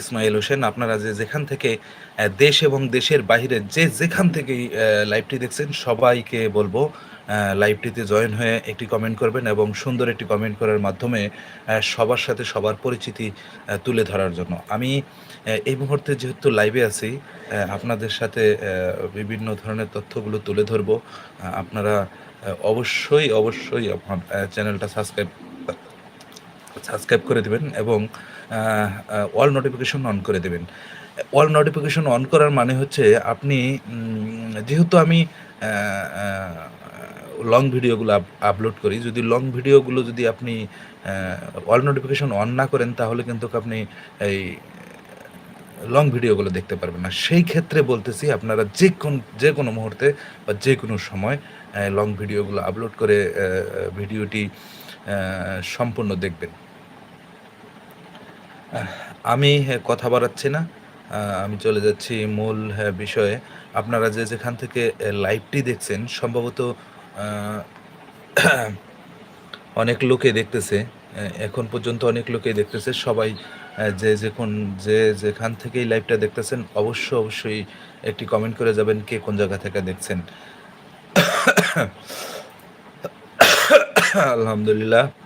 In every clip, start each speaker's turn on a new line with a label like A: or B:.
A: ইসমাইল হোসেন, আপনারা যে যেখান থেকে দেশ এবং দেশের বাইরে যে যেখান থেকেই লাইভটি দেখছেন, সবাইকে বলব লাইভটিতে জয়েন হয়ে একটি কমেন্ট করবেন এবং সুন্দর একটি কমেন্ট করার মাধ্যমে সবার সাথে সবার পরিচিতি তুলে ধরার জন্য। আমি এই মুহূর্তে যেহেতু লাইভে আছি আপনাদের সাথে বিভিন্ন ধরনের তথ্যগুলো তুলে ধরবো। আপনারা অবশ্যই অবশ্যই আমার চ্যানেলটা সাবস্ক্রাইব সাবস্ক্রাইব করে দেবেন এবং অল নোটিফিকেশন অন করে দেবেন। অল নোটিফিকেশন অন করার মানে হচ্ছে আপনি যেহেতু আমি লং ভিডিওগুলো আপলোড করি, যদি লং ভিডিওগুলো যদি আপনি অল নোটিফিকেশন অন না করেন, তাহলে কিন্তু আপনি এই লং ভিডিওগুলো দেখতে পারবেন না। সেই ক্ষেত্রে বলতেছি আপনারা যে কোন, যে কোনো মুহূর্তে বা যে কোনো সময় লং ভিডিওগুলো আপলোড করে ভিডিওটি সম্পূর্ণ দেখবেন। আমি কথা বাড়াচ্ছি না। আমি চলে যাচ্ছি মূল বিষয়ে। আপনারা যে যেখান থেকে লাইভটি দেখছেন, সম্ভবত অনেক লোকে দেখতেছে। এখন পর্যন্ত অনেক লোকেই দেখতেছে। সবাই যে যখন, যে যেখান থেকেই লাইভটা দেখতেছেন, অবশ্য, অবশ্যই একটি কমেন্ট করে যাবেন কে কোন জায়গা থেকে দেখছেন। আলহামদুলিল্লাহ।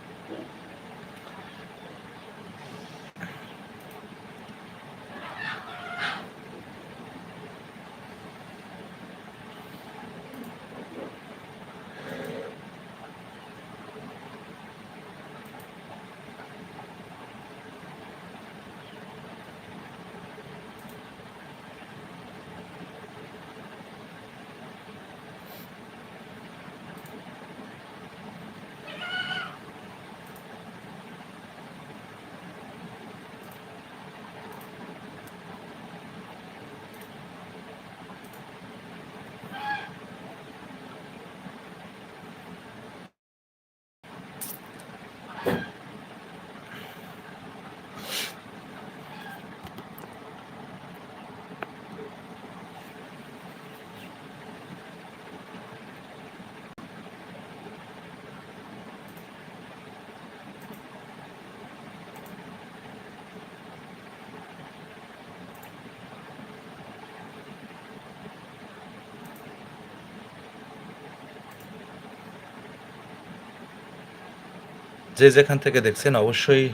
A: যে যেখান থেকে দেখছেন অবশ্যই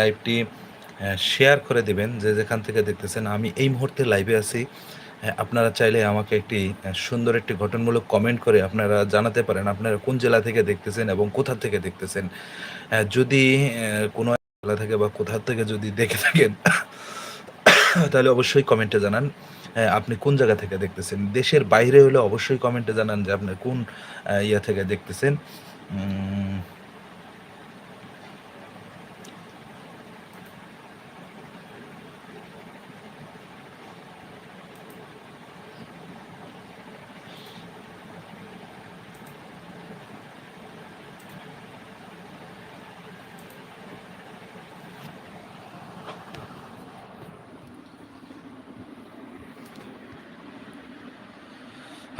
A: লাইভটি শেয়ার করে দিবেন। যে যেখান থেকে দেখতেছেন আমি এই মুহূর্তে লাইভে আছি। আপনারা চাইলে আমাকে একটি সুন্দর একটি গঠনমূলক কমেন্ট করে আপনারা জানাতে পারেন আপনারা কোন জেলা থেকে দেখতেছেন এবং কোথা থেকে দেখতেছেন। যদি কোনো জেলা থেকে বা কোথা থেকে যদি দেখে থাকেন, তাহলে অবশ্যই কমেন্টে জানান আপনি কোন জায়গা থেকে দেখতেছেন। দেশের বাইরে হলে অবশ্যই কমেন্টে জানান যে আপনি কোন ইয়া থেকে দেখতেছেন।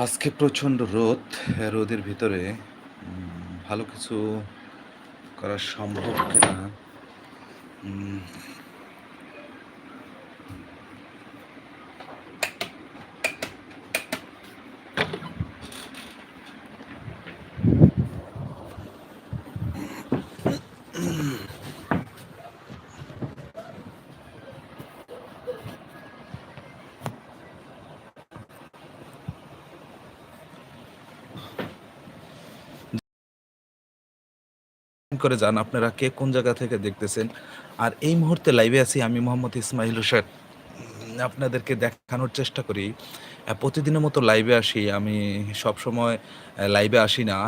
A: আজকে প্রচণ্ড রোদ রোদের ভিতরে ভালো কিছু করা সম্ভব কিনা? করে যান আপনারা কে কোন জায়গা থেকে দেখতেছেন। আর এই মুহূর্তে লাইভে আছি আমি মোহাম্মদ ইসমাইল হোসেন। আপনাদেরকে দেখানোর চেষ্টা করি। প্রতিদিনের মতো লাইভে আসি। আমি সব সময় লাইভে আসি না।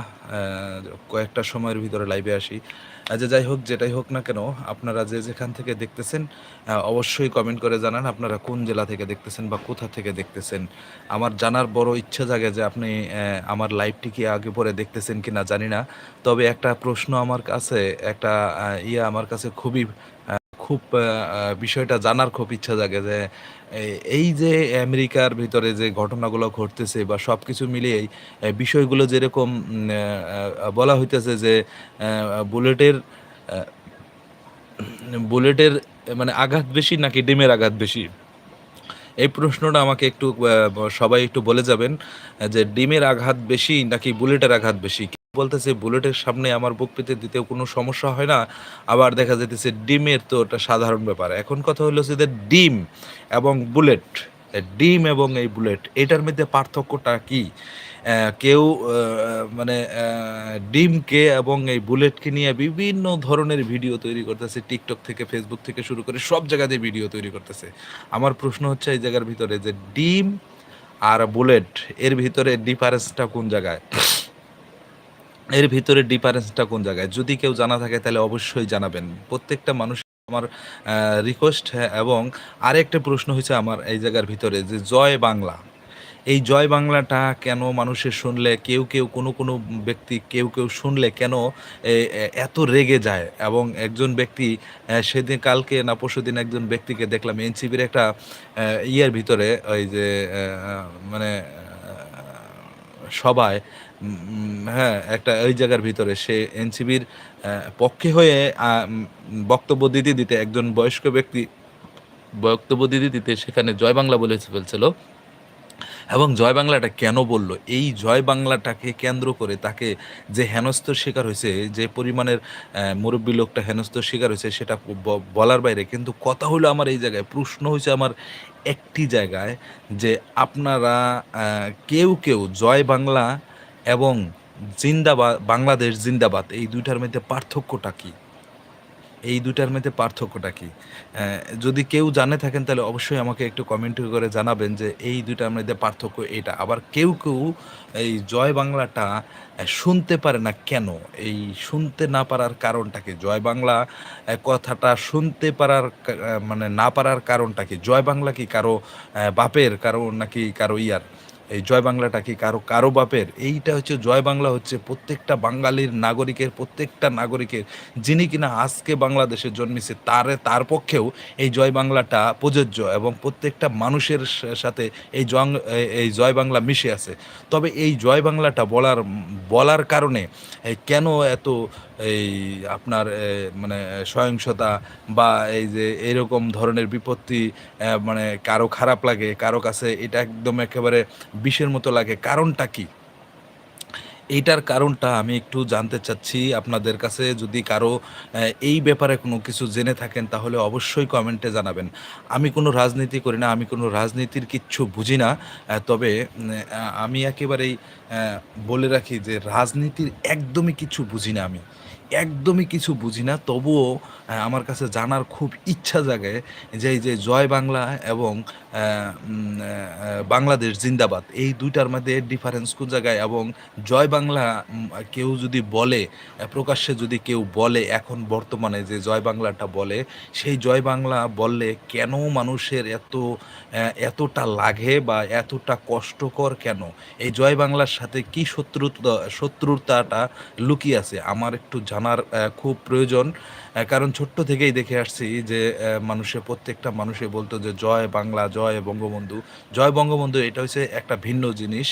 A: কয়েকটা সময়ের ভিতরে লাইভে আসি। যে যাই হোক, যেটাই হোক না কেন, আপনারা যে যেখান থেকে দেখতেছেন অবশ্যই কমেন্ট করে জানান আপনারা কোন জেলা থেকে দেখতেছেন বা কোথা থেকে দেখতেছেন। আমার জানার বড় ইচ্ছা জাগে যে আপনি আমার লাইভটি কি আগে পরে দেখতেছেন কি না জানি না। তবে একটা প্রশ্ন আমার কাছে, একটা ইয়ে আমার কাছে খুবই খুব বিষয়টা জানার খুব ইচ্ছা জাগে যে এই যে আমেরিকার ভিতরে যে ঘটনাগুলো ঘটতেছে বা সব কিছু মিলিয়েই বিষয়গুলো যেরকম বলা হইতেছে যে বুলেটের বুলেটের মানে আঘাত বেশি নাকি ডিমের আঘাত বেশি? এই প্রশ্নটা আমাকে একটু সবাই একটু বলে যাবেন, যে ডিমের আঘাত বেশি নাকি বুলেটের আঘাত বেশি? বলতেছে বুলেটের সামনে আমার বুক পেতে দিতেও কোনো সমস্যা হয় না। আবার দেখা যেতেছে ডিমের তো ওটা সাধারণ ব্যাপার। এখন কথা হলো যে ডিম এবং বুলেট, ডিম এবং এই বুলেট, এটার মধ্যে পার্থক্যটা কি? কেউ মানে ডিমকে এবং এই বুলেটকে নিয়ে বিভিন্ন ধরনের ভিডিও তৈরি করতেছে, টিকটক থেকে, ফেসবুক থেকে শুরু করে সব জায়গাতে ভিডিও তৈরি করতেছে। আমার প্রশ্ন হচ্ছে, এই জায়গার ভিতরে যে ডিম আর বুলেট, এর ভিতরে ডিফারেন্সটা কোন জায়গায়? এর ভিতরে ডিফারেন্সটা কোন জায়গায়? যদি কেউ জানা থাকে, তাহলে অবশ্যই জানাবেন। প্রত্যেকটা মানুষ আমার রিকোয়েস্ট এবং আরেকটা প্রশ্ন হয়েছে আমার এই জায়গার ভিতরে যে জয় বাংলা। এই জয় বাংলাটা কেন মানুষের শুনলে, কেউ কেউ, কোনো কোনো ব্যক্তি কেউ কেউ শুনলে কেন এত রেগে যায়? এবং একজন ব্যক্তি সেদিন, কালকে না পরশু দিন একজন ব্যক্তিকে দেখলাম এনসিবির একটা ইয়ের ভিতরে, ওই যে মানে সবাই হ্যাঁ একটা ওই জায়গার ভিতরে। সে এনসিবির পক্ষে হয়ে বক্তব্য দিতে দিতে একজন বয়স্ক ব্যক্তি বক্তব্য দিতে দিতে সেখানে জয় বাংলা বলে ফেলছিল। এবং জয় বাংলাটা কেন বলল? এই জয় বাংলাটাকে কেন্দ্র করে তাকে যে হেনস্থ শিকার হয়েছে, যে পরিমাণের মুরব্বী লোকটা হেনস্থ শিকার হয়েছে, সেটা বলার বাইরে। কিন্তু কথা হলো আমার এই জায়গায়, প্রশ্ন হয়েছে আমার একটি জায়গায় যে আপনারা কেউ কেউ জয় বাংলা এবং জিন্দাবাদ বাংলাদেশ জিন্দাবাদ, এই দুইটার মধ্যে পার্থক্যটা কী? এই দুটার মধ্যে পার্থক্যটা কি? যদি কেউ জানে থাকেন তাহলে অবশ্যই আমাকে একটু কমেন্ট করে জানাবেন যে এই দুটার মধ্যে পার্থক্য এটা। আবার কেউ কেউ এই জয় বাংলাটা শুনতে পারে না কেন? এই শুনতে না পারার কারণটা কি? জয় বাংলা কথাটা শুনতে পারার মানে না পারার কারণটা কি? জয় বাংলা কি কারও বাপের, কারও নাকি কারও ইয়ার? এই জয় বাংলাটা কি কারও কারও বাপের? এইটা হচ্ছে জয় বাংলা হচ্ছে প্রত্যেকটা বাঙালির নাগরিকের, প্রত্যেকটা নাগরিকের যিনি কিনা আজকে বাংলাদেশে জন্মেছে তার তার পক্ষেও এই জয় বাংলাটা প্রযোজ্য এবং প্রত্যেকটা মানুষের সাথে এই জং এই- জয় বাংলা মিশে আছে। তবে এই জয় বাংলাটা বলার বলার কারণে কেন এত এই আপনার মানে সহিংসতা বা এই যে এরকম ধরনের বিপত্তি মানে কারও খারাপ লাগে, কারও কাছে এটা একদম একেবারে বিষের মতো লাগে। কারণটা কি? এইটার কারণটা আমি একটু জানতে চাচ্ছি। আপনাদের কাছে যদি কারও এই ব্যাপারে কোনো কিছু জেনে থাকেন, তাহলে অবশ্যই কমেন্টে জানাবেন। আমি কোনো রাজনীতি করি না, আমি কোনো রাজনীতির কিচ্ছু বুঝি না। তবে আমি একেবারেই বলে রাখি যে রাজনীতির একদমই কিছু বুঝি না আমি। একদমই কিছু বুঝি না, তবুও আমার কাছে জানার খুব ইচ্ছা জাগে যে এই যে জয় বাংলা এবং বাংলাদেশ জিন্দাবাদ, এই দুইটার মধ্যে ডিফারেন্স কোন জায়গায়? এবং জয় বাংলা কেউ যদি বলে, প্রকাশ্যে যদি কেউ বলে, এখন বর্তমানে যে জয় বাংলাটা বলে, সেই জয় বাংলা বললে কেন মানুষের এত এতটা লাগে বা এতটা কষ্টকর কেন? এই জয় বাংলার সাথে কি শত্রুতা শত্রুতাটা লুকিয়ে আছে? আমার একটু জানার খুব প্রয়োজন। কারণ ছোট্ট থেকেই দেখে আসছি যে আহ, মানুষে প্রত্যেকটা মানুষে বলতো যে জয় বাংলা জয় বঙ্গবন্ধু। জয় বঙ্গবন্ধু এটা হচ্ছে একটা ভিন্ন জিনিস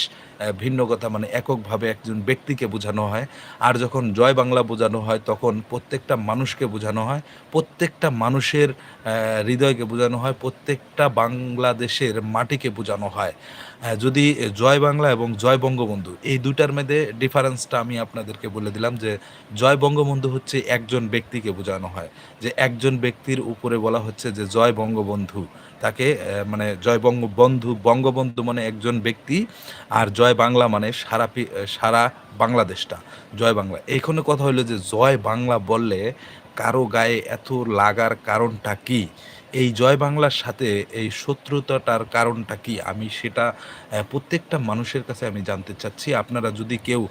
A: ভিন্ন কথা মানে এককভাবে একজন ব্যক্তিকে বোঝানো হয়। আর যখন জয় বাংলা বোঝানো হয় তখন প্রত্যেকটা মানুষকে বোঝানো হয় প্রত্যেকটা মানুষের হৃদয়কে বোঝানো হয় প্রত্যেকটা বাংলাদেশের মাটিকে বোঝানো হয়। যদি জয় বাংলা এবং জয় বঙ্গবন্ধু, এই দুটার মধ্যে ডিফারেন্সটা আমি আপনাদেরকে বলে দিলাম যে, জয় বঙ্গবন্ধু হচ্ছে একজন ব্যক্তিকে বোঝানো হয়। যে একজন ব্যক্তির উপরে বলা হচ্ছে যে, জয় বঙ্গবন্ধু। তাকে মানে জয় বঙ্গবন্ধু বঙ্গবন্ধু মানে একজন ব্যক্তি আর জয় বাংলা মানে সারা সারা বাংলাদেশটা, জয় বাংলা। এইখানে কথা হলো যে, জয় বাংলা বললে কারও গায়ে এত লাগার কারণটা কি? এই জয় বাংলার সাথে এই শত্রুতাটার কারণটা কি? আমি সেটা প্রত্যেকটা মানুষের কাছে আমি জানতে চাচ্ছি। আপনারা যদি কেউ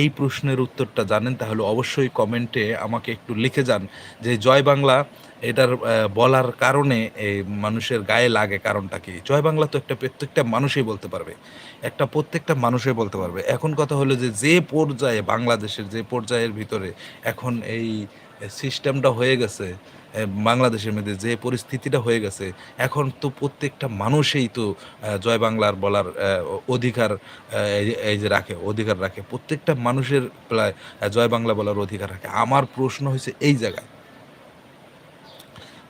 A: এই প্রশ্নের উত্তরটা জানেন, তাহলে অবশ্যই কমেন্টে আমাকে একটু লিখে যান যে জয় বাংলা, এটার বলার কারণে মানুষের গায়ে লাগে কারণটা কি? জয় বাংলা তো একটা প্রত্যেকটা মানুষই বলতে পারবে। একটা প্রত্যেকটা মানুষই বলতে পারবে। এখন কথা হলো যে যে পর্যায়ে বাংলাদেশের যে পর্যায়ের ভিতরে এখন এই সিস্টেমটা হয়ে গেছে বাংলাদেশের মধ্যে যে পরিস্থিতিটা হয়ে গেছে, এখন তো প্রত্যেকটা মানুষই তো জয় বাংলার বলার অধিকার এই- যে রাখে, অধিকার রাখে। প্রত্যেকটা মানুষের প্রায় জয় বাংলা বলার অধিকার রাখে। আমার প্রশ্ন হয়েছে এই জায়গায়।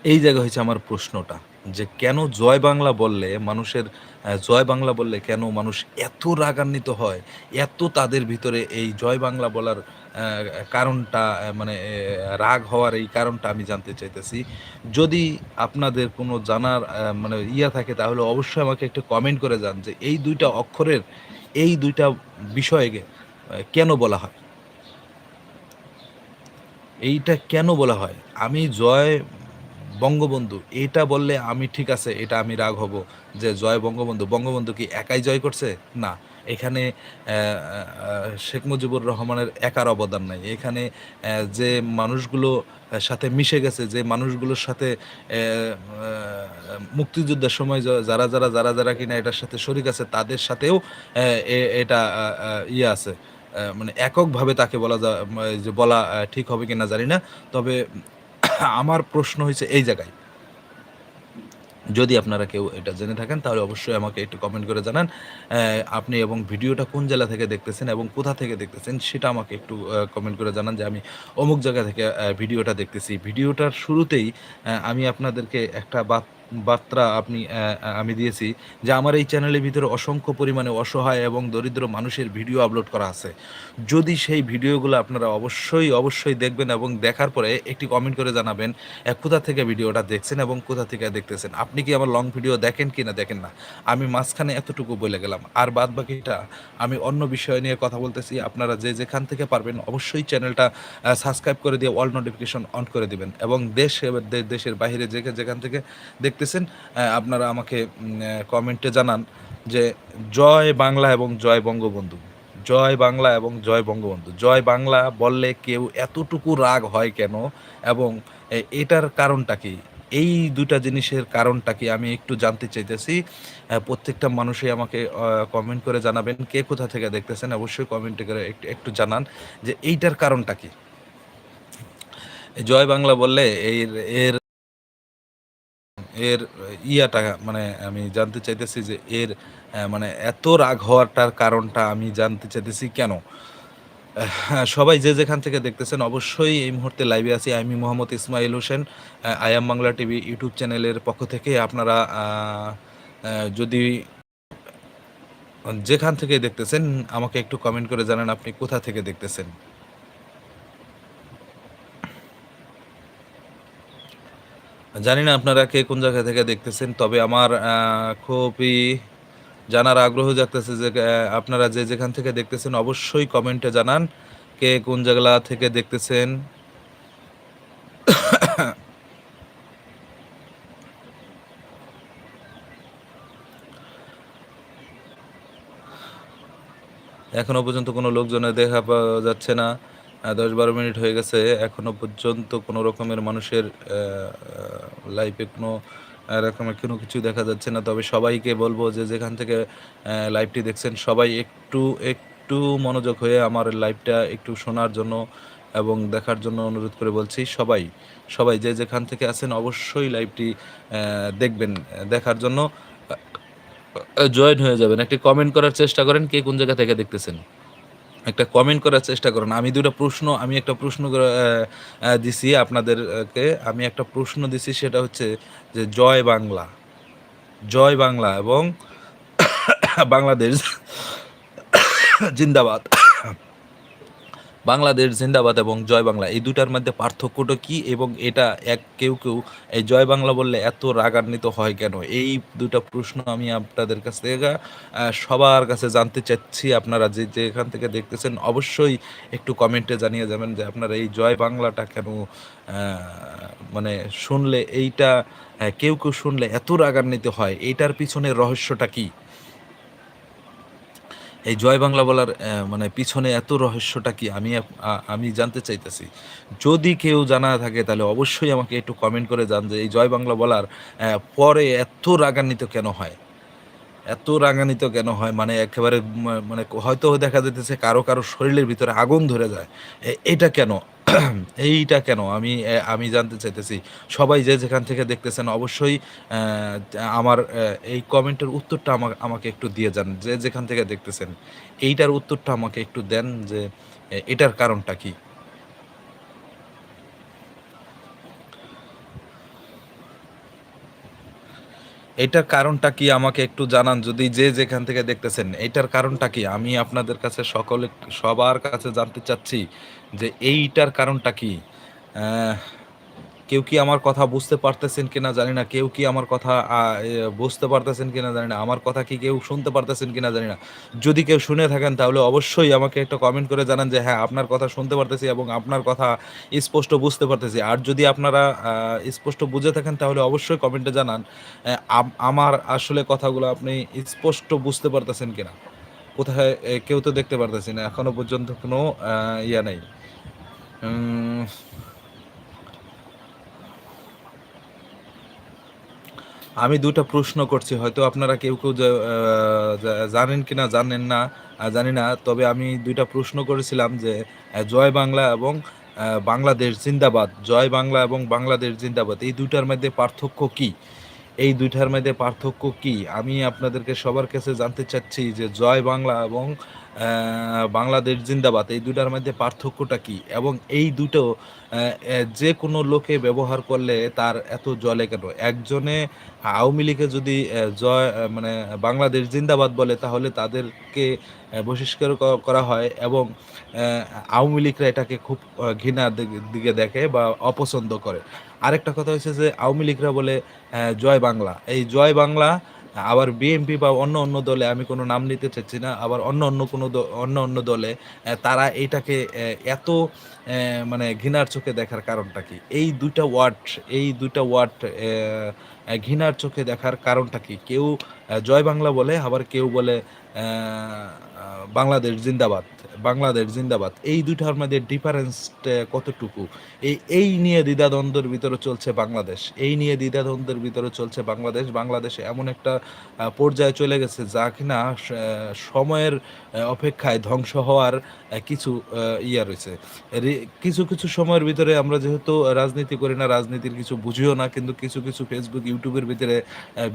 A: এই জায়গা হয়েছে আমার প্রশ্নটা। যে কেন জয় বাংলা বললে, মানুষের জয় বাংলা বললে কেন মানুষ এত রাগান্বিত হয়, এত তাদের ভিতরে এই জয় বাংলা বলার কারণটা মানে রাগ হওয়ার এই কারণটা আমি জানতে চাইতেছি। যদি আপনাদের কোনো জানার মানে ইয়া থাকে, তাহলে অবশ্যই আমাকে একটু কমেন্ট করে যান যে এই দুইটা অক্ষরের, এই দুইটা বিষয়ে কেন বলা হয়? এইটা কেন বলা হয়? আমি জয় বঙ্গবন্ধু, এটা বললে আমি ঠিক আছে, এটা আমি রাগ হব যে জয় বঙ্গবন্ধু। বঙ্গবন্ধু কি একাই জয় করছে? না। এখানে শেখ মুজিবুর রহমানের একার অবদান নাই। এখানে যে মানুষগুলো সাথে মিশে গেছে, যে মানুষগুলোর সাথে মুক্তিযুদ্ধের সময় যারা যারা যারা যারা কিনা এটার সাথে শরিক আছে, তাদের সাথেও এটা ইয়ে আছে। মানে এককভাবে তাকে বলা যে বলা ঠিক হবে কিনা জানি না। তবে আমার প্রশ্ন হয়েছে এই জায়গায়। যদি আপনারা কেউ এটা জেনে থাকেন, তাহলে অবশ্যই আমাকে একটু কমেন্ট করে জানান। আপনি এবং ভিডিওটা কোন জেলা থেকে দেখতেছেন এবং কোথা থেকে দেখতেছেন, সেটা আমাকে একটু কমেন্ট করে জানান যে আমি অমুক জায়গা থেকে ভিডিওটা দেখতেছি। ভিডিওটার শুরুতেই আমি আপনাদেরকে একটা বাত বার্তা আপনি আমি দিয়েছি যে আমার এই চ্যানেলের ভিতরে অসংখ্য পরিমাণে অসহায় এবং দরিদ্র মানুষের ভিডিও আপলোড করা আছে। যদি সেই ভিডিওগুলো আপনারা অবশ্যই অবশ্যই দেখবেন এবং দেখার পরে একটি কমেন্ট করে জানাবেন কোথা থেকে ভিডিওটা দেখছেন এবং কোথা থেকে দেখতেছেন? আপনি কি আমার লং ভিডিও দেখেন কি না দেখেন না? আমি মাঝখানে এতটুকু বলে গেলাম। আর বাদ বাকিটা, আমি অন্য বিষয় নিয়ে কথা বলতেছি। আপনারা যে যেখান থেকে পারবেন অবশ্যই চ্যানেলটা সাবস্ক্রাইব করে দিয়ে অল নোটিফিকেশন অন করে দিবেন এবং দেশ দেশের বাইরে যে যেখান থেকে দেখতেছেন আপনারা আমাকে কমেন্টে জানান যে জয় বাংলা এবং জয় বঙ্গবন্ধু। জয় বাংলা এবং জয় বঙ্গবন্ধু। জয় বাংলা বললে কেউ এতটুকু রাগ হয় কেন? এবং এটার কারণটা কি? এই দুটা জিনিসের কারণটা কি? আমি একটু জানতে চাইতেছি। প্রত্যেকটা মানুষই আমাকে কমেন্ট করে জানাবেন। কে কোথা থেকে দেখতেছেন অবশ্যই কমেন্টে করে একটু জানান যে এইটার কারণটা কি? জয় বাংলা বললে এর এর এর ইয়াটা মানে আমি জানতে চাইতেছি যে এর মানে এত রাগ হওয়াটার কারণটা আমি জানতে চাইতেছি কেন? সবাই যে যেখান থেকে দেখতেছেন অবশ্যই এই মুহূর্তে লাইভে আছি। আমি মোহাম্মদ ইসমাইল হোসেন আয়াম বাংলা টিভি ইউটিউব চ্যানেলের পক্ষ থেকে আপনারা যদি যেখান থেকে দেখতেছেন আমাকে একটু কমেন্ট করে জানান আপনি কোথা থেকে দেখতেছেন। জানি না আপনারা কে কোন জায়গা থেকে দেখতেছেন, তবে আমার খুবই জানার আগ্রহ জাগতেছে যে আপনারা যে যেখান থেকে দেখতেছেন অবশ্যই কমেন্টে জানান কে কোন জায়গা থেকে দেখতেছেন। এখনও পর্যন্ত কোনো লোকজনের দেখা পাওয়া যাচ্ছে না। দশ বারো মিনিট হয়ে গেছে। এখনও পর্যন্ত কোনো রকমের মানুষের লাইফে কোনো রকমের কোনো কিছু দেখা যাচ্ছে না। তবে সবাইকে বলব যে যেখান থেকে লাইভটি দেখছেন, সবাই একটু একটু মনোযোগ হয়ে আমার লাইভটা একটু শোনার জন্য এবং দেখার জন্য অনুরোধ করে বলছি, সবাই সবাই যে যেখান থেকে আছেন অবশ্যই লাইভটি দেখবেন, দেখার জন্য জয়েন হয়ে যাবেন। একটি কমেন্ট করার চেষ্টা করেন কে কোন জায়গা থেকে দেখতেছেন। একটা কমেন্ট করার চেষ্টা করুন। আমি দুটো প্রশ্ন, আমি একটা প্রশ্ন দিছি আপনাদেরকে। আমি একটা প্রশ্ন দিছি, সেটা হচ্ছে যে জয় বাংলা। জয় বাংলা এবং বাংলাদেশ জিন্দাবাদ। বাংলাদেশ, জিন্দাবাদ এবং জয় বাংলা। এই দুটার মধ্যে পার্থক্যটা কি এবং এটা এক কেউ কেউ এই জয় বাংলা বললে এত রাগান্বিত হয় কেন? এই দুটো প্রশ্ন আমি আপনাদের কাছ থেকে সবার কাছে জানতে চাচ্ছি। আপনারা যে যে এখান থেকে দেখতেছেন, অবশ্যই একটু কমেন্টে জানিয়ে যাবেন যে আপনারা এই জয় বাংলাটা কেন মানে শুনলে এইটা কেউ কেউ শুনলে এত রাগান্বিত হয়। এইটার পিছনে রহস্যটা কি? এই জয় বাংলা বলার মানে পিছনে এত রহস্যটা কি আমি আমি জানতে চাইতেছি। যদি কেউ জানা থাকে তাহলে অবশ্যই আমাকে একটু কমেন্ট করে জান যে এই জয় বাংলা বলার পরে এত রাগান্বিত কেন হয়? এত রাগান্বিত কেন হয়? মানে একেবারে মানে হয়তো দেখা যেতেছে কারও কারও শরীরের ভিতরে আগুন ধরে যায়। এটা কেন? এইটা কেন? আমি আমি জানতে চাইতেছি। সবাই যে যেখান থেকে দেখতেছেন, অবশ্যই আমার এই কমেন্টের উত্তরটা আমাকে আমাকে একটু দিয়ে যান। যে যেখান থেকে দেখতেছেন, এইটার উত্তরটা আমাকে একটু দেন যে এটার কারণটা কি? এটার কারণটা কি আমাকে একটু জানান? যদি যে যেখান থেকে দেখতেছেন, এটার কারণটা কি? আমি আপনাদের কাছে সকলে, সবার কাছে জানতে চাচ্ছি যে এইটার কারণটা কি? কেউ কি আমার কথা বুঝতে পারতেছেন কিনা জানি না। কেউ কি আমার কথা বুঝতে পারতেছেন কিনা জানি না। আমার কথা কি কেউ শুনতে পারতেছেন কিনা জানি না। যদি কেউ শুনে থাকেন তাহলে অবশ্যই আমাকে একটা কমেন্ট করে জানান যে হ্যাঁ আপনার কথা শুনতে পারতেছি এবং আপনার কথা স্পষ্ট বুঝতে পারতেছি। আর যদি আপনারা স্পষ্ট বুঝে থাকেন তাহলে অবশ্যই কমেন্টে জানান আমার আসলে কথাগুলো আপনি স্পষ্ট বুঝতে পারতেছেন কিনা। কোথায় কেউ তো দেখতে পারতেছি না। এখনও পর্যন্ত কোনো ইয়া নেই। আমি দুটো প্রশ্ন করছি হয়তো আপনারা কেউ কেউ জা- আহ, জা- জানেন জানেন না জানি না তবে আমি দুইটা প্রশ্ন করেছিলাম যে জয় বাংলা এবং বাংলাদেশ জিন্দাবাদ জয় বাংলা এবং বাংলাদেশ জিন্দাবাদ এই দুইটার মধ্যে পার্থক্য কি? এই দুইটার মধ্যে পার্থক্য কি? আমি আপনাদেরকে সবার কাছে জানতে চাচ্ছি যে জয় বাংলা এবং বাংলাদেশ জিন্দাবাদ, এই দুটার মধ্যে পার্থক্যটা কি? এবং এই দুটো যে কোনো লোকে ব্যবহার করলে তার এত জলে কেন? একজনে আওয়ামী লীগে যদি জয় মানে বাংলাদেশ জিন্দাবাদ বলে, তাহলে তাদেরকে বহিষ্কার করা হয় এবং আওয়ামী লীগরা এটাকে খুব ঘৃণার দিকে দেখে বা অপছন্দ করে। আরেকটা কথা হচ্ছে যে, আওয়ামী লীগরা বলে জয় বাংলা। এই জয় বাংলা আবার বিএনপি বা অন্য অন্য দলে আমি কোনো নাম নিতে চাচ্ছি না, আবার অন্য অন্য কোনো অন্য অন্য দলে তারা এটাকে এত মানে ঘৃণার চোখে দেখার কারণটা কি? এই দুইটা ওয়ার্ড, এই দুইটা ওয়ার্ড ঘৃণার চোখে দেখার কারণটা কি? কেউ জয় বাংলা বলে, আবার কেউ বলে বাংলাদেশ জিন্দাবাদ বাংলাদেশ জিন্দাবাদ। এই দুইটার মধ্যে ডিফারেন্স কতটুকু? এই এই নিয়ে দ্বিধাদ্বন্দ্বের ভিতরে চলছে বাংলাদেশ। এই নিয়ে দ্বিধাদ্বন্দ্বের ভিতরে চলছে বাংলাদেশ। বাংলাদেশে এমন একটা পর্যায়ে চলে গেছে যা কিনা সময়ের অপেক্ষায় ধ্বংস হওয়ার কিছু ইয়া রয়েছে। কিছু কিছু সময়ের ভিতরে আমরা যেহেতু রাজনীতি করি না, রাজনীতির কিছু বুঝিও না, কিন্তু কিছু কিছু ফেসবুক ইউটিউবের ভিতরে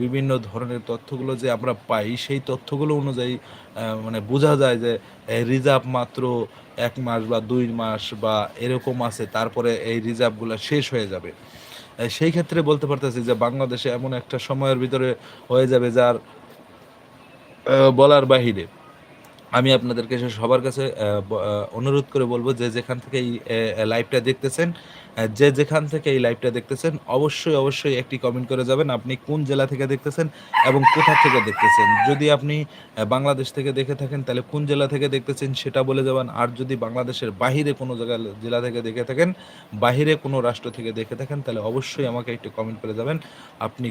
A: বিভিন্ন ধরনের তথ্যগুলো যে আমরা পাই, সেই তথ্যগুলো অনুযায়ী মানে বোঝা যায় যে রিজার্ভ মাত্র এক মাস বা দুই মাস বা এরকম আছে, তারপরে এই রিজার্ভগুলো শেষ হয়ে যাবে। সেই ক্ষেত্রে বলতে পারতেছি যে, বাংলাদেশে এমন একটা সময়ের ভিতরে হয়ে যাবে যার বলার বাহিরে। আমি আপনাদেরকে সবার কাছে অনুরোধ করে বলব যে, যেখান থেকে এই লাইভটা দেখতেছেন যে যেখান থেকে এই লাইভটা দেখতেছেন, অবশ্যই অবশ্যই একটি কমেন্ট করে যাবেন আপনি কোন জেলা থেকে দেখতেছেন এবং কোথা থেকে দেখতেছেন। যদি আপনি বাংলাদেশ থেকে দেখে থাকেন, তাহলে কোন জেলা থেকে দেখতেছেন সেটা বলে যাবেন। আর যদি বাংলাদেশের বাহিরে কোনো জায়গা, জেলা থেকে দেখে থাকেন, বাহিরে কোনো রাষ্ট্র থেকে দেখে থাকেন, তাহলে অবশ্যই আমাকে একটি কমেন্ট করে যাবেন। আপনি